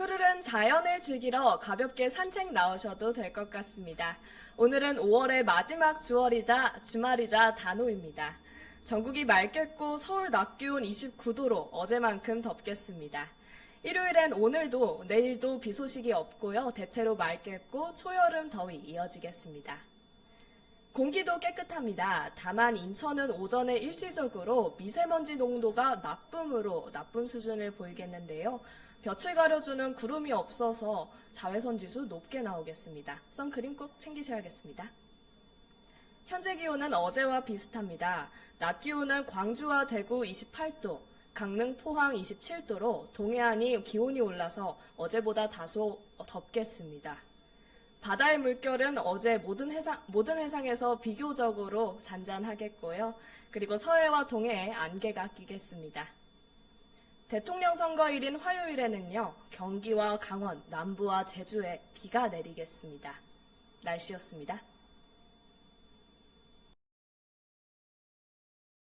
푸르른 자연을 즐기러 가볍게 산책 나오셔도 될 것 같습니다. 오늘은 5월의 마지막 주월이자 주말이자 단오입니다. 전국이 맑겠고 서울 낮 기온 29도로 어제만큼 덥겠습니다. 일요일엔 오늘도 내일도 비 소식이 없고요. 대체로 맑겠고 초여름 더위 이어지겠습니다. 공기도 깨끗합니다. 다만 인천은 오전에 일시적으로 미세먼지 농도가 나쁨으로 나쁨 수준을 보이겠는데요. 볕을 가려주는 구름이 없어서 자외선 지수 높게 나오겠습니다. 선크림 꼭 챙기셔야겠습니다. 현재 기온은 어제와 비슷합니다. 낮 기온은 광주와 대구 28도, 강릉, 포항 27도로 동해안이 기온이 올라서 어제보다 다소 덥겠습니다. 바다의 물결은 어제 모든 해상, 모든 해상에서 비교적으로 잔잔하겠고요. 그리고 서해와 동해에 안개가 끼겠습니다. 대통령 선거일인 화요일에는요, 경기와 강원, 남부와 제주에 비가 내리겠습니다. 날씨였습니다.